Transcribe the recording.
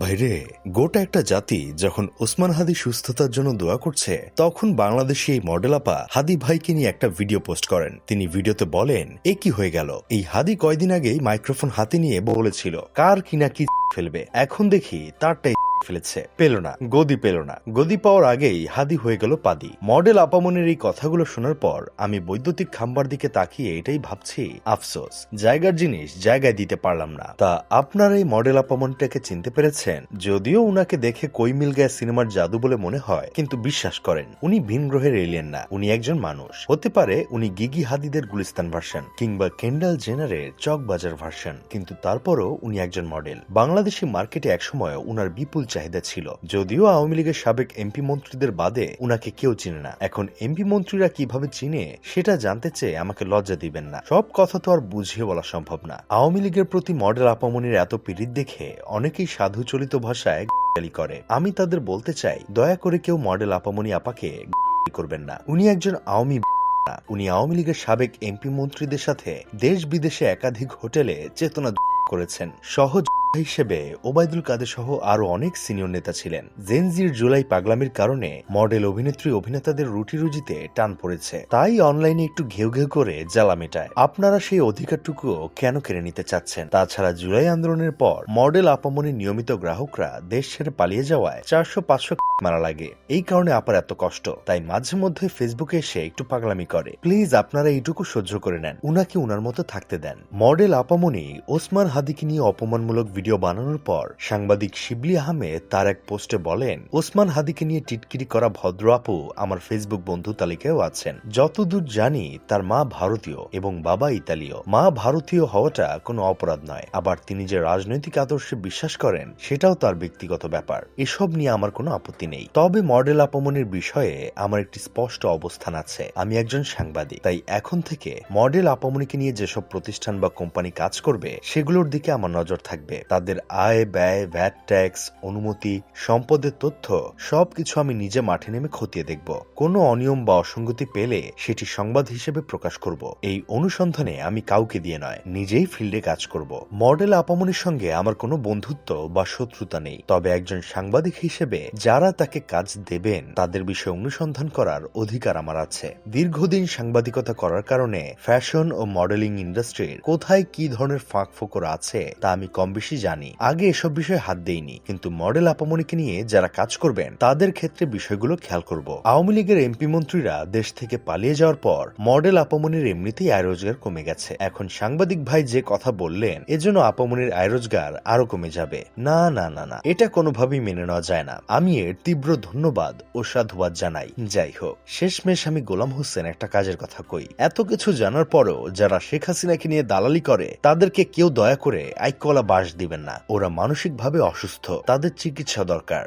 ভাইরে গোটা একটা জাতি যখন ওসমান হাদি সুস্থতার জন্য দোয়া করছে, তখন বাংলাদেশে এই মডেল আপা হাদি ভাইকে নিয়ে একটা ভিডিও পোস্ট করেন। তিনি ভিডিওতে বলেন, এ কি হয়ে গেল? এই হাদি কয়দিন আগেই মাইক্রোফোন হাতে নিয়ে বলেছিল, কার কিনা কি ফেলবে? এখন দেখি তারটাই ফেলেছে। পেল না, গদি পেল না। গদি পাওয়ার আগেই হাদি হয়ে গেল পাদি। মডেল আপামনের এই কথাগুলো শোনার পর আমি বৈদ্যুতিক খাম্বার দিকে তাকিয়ে এটাই ভাবছি, আফসোস। জায়গার জিনিস জায়গায় দিতে পারলাম না। তা আপনার এই মডেল আপামনটাকে চিনতে পেরেছেন? যদিও উনাকে দেখে কই মিল গায়ে সিনেমার জাদু বলে মনে হয়, কিন্তু বিশ্বাস করেন, উনি ভিন গ্রহের এলিয়েন না। উনি একজন মানুষ। হতে পারে উনি গিগি হাদিদের গুলিস্তান ভার্সন, কিংবা কেন্ডাল জেনারের চকবাজার ভার্সন, কিন্তু তারপরও উনি একজন মডেল। বাংলাদেশি মার্কেটে একসময় উনার বিপুল চাহিদা ছিল। যদিও আওয়ামী লীগের সাবেক এমপি মন্ত্রীদের বাদে উনাকে কেউ চিনে না। এখন এমপি মন্ত্রীরা কীভাবে চিনে, সেটা জানতে চেয়ে আমাকে লজ্জা দিবেন না। সব কথা তো আর বুঝিয়ে বলা সম্ভব না। আওয়ামী লীগের প্রতি মডেল আপামনির এত পীড়িত দেখে অনেকেই সাধু চলিত ভাষায় গালি করে। আমি তাদের বলতে চাই, দয়া করে কেউ মডেল আপামনি আপাকে করবেন না। উনি একজন আওয়ামী উনি আওয়ামী লীগের সাবেক এমপি মন্ত্রীদের সাথে দেশ বিদেশে একাধিক হোটেলে চেতনা করেছেন। সহজ হিসেবে ওবায়দুল কাদের সহ আরও অনেক সিনিয়র নেতা ছিলেন। জেনজির জুলাই পাগলামির কারণে মডেল, অভিনেত্রী, অভিনেতাদের রুটি রুজিতে টান পড়েছে। তাই অনলাইনে একটু ঘেউ ঘেউ করে জ্বালা মেটায়। আপনারা সেই অধিকারটুকুও কেন কেড়ে নিতে চাচ্ছেন? তাছাড়া জুলাই আন্দোলনের পর মডেল আপামনির নিয়মিত গ্রাহকরা দেশ ছেড়ে পালিয়ে যাওয়ায় চারশো পাঁচশো মারা লাগে। এই কারণে আপার এত কষ্ট। তাই মাঝে মধ্যে ফেসবুকে এসে একটু পাগলামি করে। প্লিজ আপনারা এইটুকু সহ্য করে নেন। উনাকে উনার মতো থাকতে দেন। মডেল আপামনি ওসমান হাদিকে নিয়ে অপমানমূলক বানানোর পর সাংবাদিক শিবলি আহমেদ তার এক পোস্টে বলেন, ওসমান হাদিকে নিয়ে টিটকিরি করা ভদ্র আপু আমার ফেসবুক বন্ধু তালিকায়ও আছেন। যতদূর জানি তার মা ভারতীয় এবং বাবা ইতালীয়। মা ভারতীয় হওয়াটা কোনো অপরাধ নয়। আবার তিনি যে রাজনৈতিক আদর্শে বিশ্বাস করেন, সেটাও তার ব্যক্তিগত ব্যাপার। এসব নিয়ে আমার কোনো আপত্তি নেই। তবে মডেল আপমনের বিষয়ে আমার একটি স্পষ্ট অবস্থান আছে। আমি একজন সাংবাদিক, তাই এখন থেকে মডেল আপমনিকে নিয়ে যেসব প্রতিষ্ঠান বা কোম্পানি কাজ করবে, সেগুলোর দিকে আমার নজর থাকবে। তাদের আয়, ব্যয় ভ্যাট ট্যাক্স অনুমতি, সম্পদের তথ্য, সবকিছু আমি নিজে মাঠে নেমে খতিয়ে দেখব। কোনো অনিয়ম বা অসঙ্গতি পেলে সেটি সংবাদ হিসেবে প্রকাশ করব। এই অনুসন্ধানে আমি কাউকে দিয়ে নয়, নিজেই ফিল্ডে কাজ করব। মডেল আপামনির সঙ্গে আমার কোনো বন্ধুত্ব বা শত্রুতা নেই। তবে একজন সাংবাদিক হিসেবে যারা তাকে কাজ দেবেন, তাদের বিষয়ে অনুসন্ধান করার অধিকার আমার আছে। দীর্ঘদিন সাংবাদিকতা করার কারণে ফ্যাশন ও মডেলিং ইন্ডাস্ট্রির কোথায় কি ধরনের ফাঁক ফোকর আছে, তা আমি কম বেশি জানি। আগে এসব বিষয়ে হাত দেইনি, কিন্তু মডেল আপামনিকে নিয়ে যারা কাজ করবেন, তাদের ক্ষেত্রে বিষয়গুলো খেয়াল করব। আওয়ামী লীগের এমপি মন্ত্রীরা দেশ থেকে পালিয়ে যাওয়ার পর, মডেল আপামনির এমনিতেই আয় রোজগার কমে গেছে। এখন সাংবাদিক ভাই যে কথা বললেন এজন্য আপামনির আয় রোজগার আরও কমে যাবে। না না না না, এটা কোনোভাবেই মেনে নেওয়া যায় না। আমি এর তীব্র ধন্যবাদ ও সাধুবাদ জানাই। যাই হোক, শেষমেশ আমি গোলাম হোসেন একটা কাজের কথা কই। এত কিছু জানার পরও যারা শেখ হাসিনাকে নিয়ে দালালি করে, তাদেরকে কেউ দয়া করে আইকলা বাস দিবেন না। ওরা মানসিকভাবে অসুস্থ। তাদের চিকিৎসা দরকার।